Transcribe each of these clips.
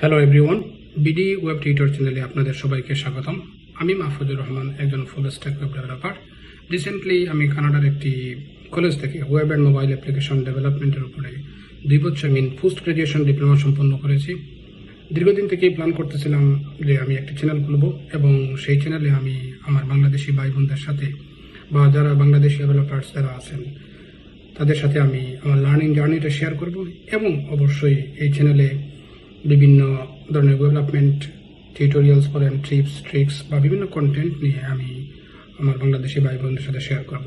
Hello everyone BD web tutor চ্যানেলে আপনাদের সবাইকে স্বাগতম। আমি মাহফুজুর রহমান, একজন full stack web developer recently আমি কানাডার একটি কলেজ থেকে ওয়েব অ্যান্ড মোবাইল অ্যাপ্লিকেশন ডেভেলপমেন্টের উপরে দুই বছর মিন পোস্ট গ্রাজুয়েশন ডিপ্লোমা সম্পন্ন করেছি। দীর্ঘদিন থেকেই প্ল্যান করতেছিলাম যে আমি একটি চ্যানেল খুলব এবং সেই চ্যানেলে আমি আমার বাংলাদেশি ভাই বোনদের সাথে বা যারা বাংলাদেশি ডেভেলপার্স যারা আছেন, তাদের সাথে আমি আমার লার্নিং জার্নিটা শেয়ার করব এবং অবশ্যই এই চ্যানেলে বিভিন্ন ধরনের ডেভেলপমেন্ট টিউটোরিয়ালস বলেন ট্রিপস ট্রিক্স বা বিভিন্ন কন্টেন্ট নিয়ে আমি আমার বাংলাদেশি ভাই বোনদের সাথে শেয়ার করব।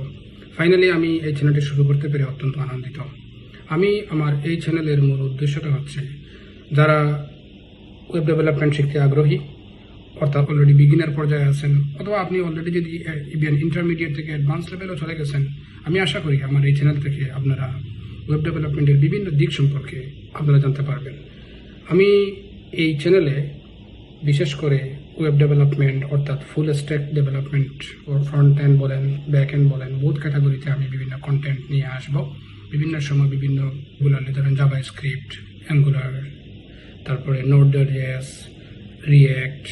ফাইনালি আমি এই চ্যানেলটি শুরু করতে পেরে অত্যন্ত আনন্দিত। আমি আমার এই চ্যানেলের মূল উদ্দেশ্যটা হচ্ছে, যারা ওয়েব ডেভেলপমেন্ট শিখতে আগ্রহী, অর্থাৎ অলরেডি বিগিনার পর্যায়ে আছেন, অথবা আপনি অলরেডি যদি ইভেন ইন্টারমিডিয়েট থেকে অ্যাডভান্স লেভেলও চলে গেছেন, আমি আশা করি আমার এই চ্যানেল থেকে আপনারা ওয়েব ডেভেলপমেন্টের বিভিন্ন দিক সম্পর্কে আপনারা জানতে পারবেন। আমি এই চ্যানেলে বিশেষ করে ওয়েব ডেভেলপমেন্ট অর্থাৎ ফুল স্ট্যাক ডেভেলপমেন্ট ও ফ্রন্ট এন্ড বলেন ব্যাক এন্ড বলেন বোধ ক্যাটাগরিতে আমি বিভিন্ন কন্টেন্ট নিয়ে আসব। বিভিন্ন সময় বিভিন্ন গুলালে ধরেন জাভা স্ক্রিপ্ট অ্যাঙ্গুলার তারপরে Node S React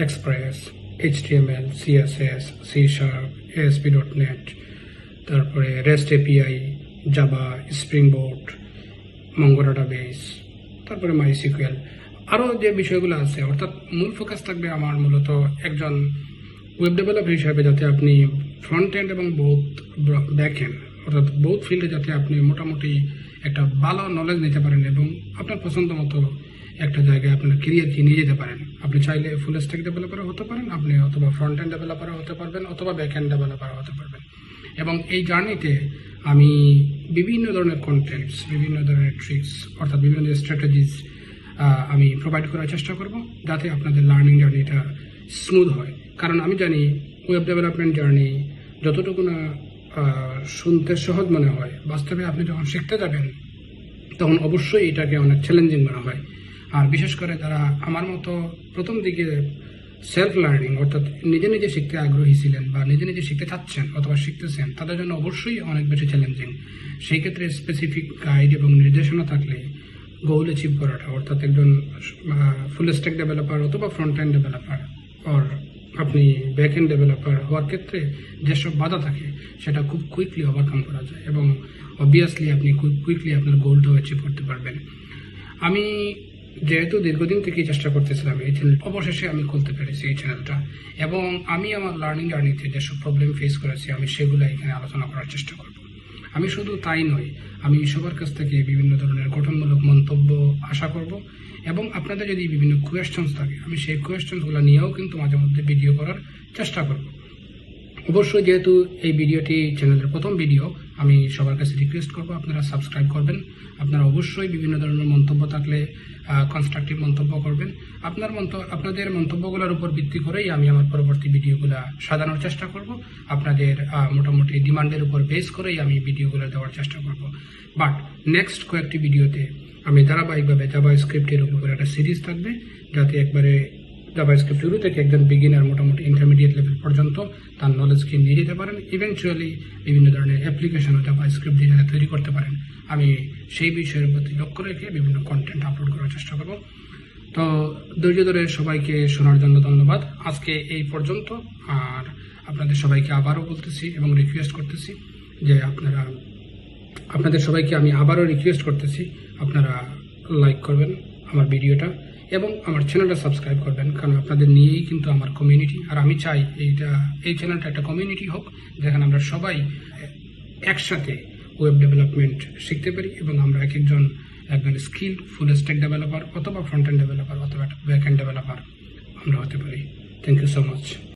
Express HTML CSS C sharp ASP dot net তারপরে REST API Java Spring Boot Mongo database তারপরে মাই সিকুয়েল। আরও যে বিষয়গুলো আছে, অর্থাৎ মূল ফোকাস থাকবে আমার মূলত একজন ওয়েব ডেভেলপার হিসাবে যাতে আপনি ফ্রন্ট এন্ড এবং বোথ ব্যাক এন্ড অর্থাৎ বোথ ফিল্ডে যাতে আপনি মোটামুটি একটা ভালো নলেজ নিতে পারেন এবং আপনার পছন্দ মতো একটা জায়গায় আপনার কেরিয়ারকে নিয়ে যেতে পারেন। আপনি চাইলে ফুল স্ট্যাক ডেভেলপারও হতে পারেন, আপনি অথবা ফ্রন্ট এন্ড ডেভেলপারও হতে পারবেন, অথবা ব্যাক এন্ড ডেভেলপারও হতে পারবেন। এবং এই জার্নিতে আমি বিভিন্ন ধরনের কন্টেন্টস বিভিন্ন ধরনের ট্রিক্স অর্থাৎ বিভিন্ন ধরনের স্ট্র্যাটেজিস আমি প্রোভাইড করার চেষ্টা করব যাতে আপনাদের লার্নিং জার্নিটা স্মুথ হয়। কারণ আমি জানি ওয়েব ডেভেলপমেন্ট জার্নি যতটুকু না শুনতে সহজ মনে হয়, বাস্তবে আপনি যখন শিখতে যাবেন, তখন অবশ্যই এটাকে অনেক চ্যালেঞ্জিং মনে হয়। আর বিশেষ করে যারা আমার মতো প্রথম দিকে সেলফ লার্নিং, অর্থাৎ নিজে নিজে শিখতে আগ্রহী ছিলেন বা নিজে নিজে শিখতে চাচ্ছেন অথবা শিখতেছেন, তাদের জন্য অবশ্যই অনেক বেশি চ্যালেঞ্জিং সেই ক্ষেত্রে স্পেসিফিক গাইড এবং নির্দেশনা থাকলে গোল অ্যাচিভ করাটা, অর্থাৎ একজন ফুল স্ট্যাক ডেভেলপার অথবা ফ্রন্ট এন্ড ডেভেলপার অর আপনি ব্যাক এন্ড ডেভেলপার হওয়ার ক্ষেত্রে যেসব বাধা থাকে, সেটা খুব কুইকলি ওভারকাম করা যায় এবং অবভিয়াসলি আপনি খুব কুইকলি আপনার গোলটাও অ্যাচিভ করতে পারবেন। আমি যেহেতু দীর্ঘদিন থেকেই চেষ্টা করতেছিলাম এই চ্যানেল অবশেষে আমি খুলতে পেরেছি এই চ্যানেলটা এবং আমি আমার লার্নিং জার্নিতে যেসব প্রবলেম ফেস করেছি, আমি সেগুলো এখানে আলোচনা করার চেষ্টা করব। আমি শুধু তাই নয়, আমি সবার কাছ থেকে বিভিন্ন ধরনের গঠনমূলক মন্তব্য আশা করব। এবং আপনাদের যদি বিভিন্ন কোয়েশ্চেন্স থাকে, আমি সেই কোয়েশ্চেন্সগুলো নিয়েও কিন্তু মাঝে মধ্যে ভিডিও করার চেষ্টা করব। অবশ্যই যেহেতু এই ভিডিওটি চ্যানেলের প্রথম ভিডিও আমি সবার কাছে রিকোয়েস্ট করব, আপনারা সাবস্ক্রাইব করবেন। আপনারা অবশ্যই বিভিন্ন ধরনের মন্তব্য থাকলে কনস্ট্রাকটিভ মন্তব্য করবেন। আপনার মন্ত, আপনাদের মন্তব্যগুলোর উপর ভিত্তি করেই আমি আমার পরবর্তী ভিডিওগুলো সাজানোর চেষ্টা করব। আপনাদের মোটামুটি ডিমান্ডের উপর বেস করেই আমি ভিডিওগুলো দেওয়ার চেষ্টা করব। বাট নেক্সট কয়েকটি ভিডিওতে আমি ধারাবাহিকভাবে জাভা স্ক্রিপ্টের উপর একটা সিরিজ থাকবে, যাতে একবারে জাভা স্ক্রিপ্ট শুরু থেকে একজন বিগিনার মোটামুটি ইন্টারমিডিয়েট লেভেল পর্যন্ত তার নলেজকে নিয়ে যেতে পারেন। ইভেনচুয়ালি বিভিন্ন ধরনের অ্যাপ্লিকেশনও জাভা স্ক্রিপ্ট দিয়ে তৈরি করতে পারেন, আমি সেই বিষয়ের প্রতি লক্ষ্য রেখে বিভিন্ন কন্টেন্ট আপলোড করার চেষ্টা করব। তো ধৈর্য ধরে সবাইকে শোনার জন্য ধন্যবাদ। আজকে এই পর্যন্ত। আর আপনাদের সবাইকে আবারও বলতেছি এবং রিকোয়েস্ট করতেছি যে আপনারা, আপনাদের সবাইকে আমি আবারও রিকোয়েস্ট করতেছি, আপনারা লাইক করবেন আমার ভিডিওটা এবং আমার চ্যানেলটা সাবস্ক্রাইব করবেন, কারণ আপনাদের নিয়েই কিন্তু আমার কমিউনিটি আর আমি চাই এইটা, এই চ্যানেলটা একটা কমিউনিটি হোক, যেখানে আমরা সবাই একসাথে ওয়েব ডেভেলপমেন্ট শিখতে পারি এবং আমরা এক একজন একজন স্কিল ফুল স্ট্যাক ডেভেলপার অথবা ফ্রন্ট এন্ড ডেভেলপার অথবা ব্যাক এন্ড ডেভেলপার আমরা হতে পারি। Thank you so much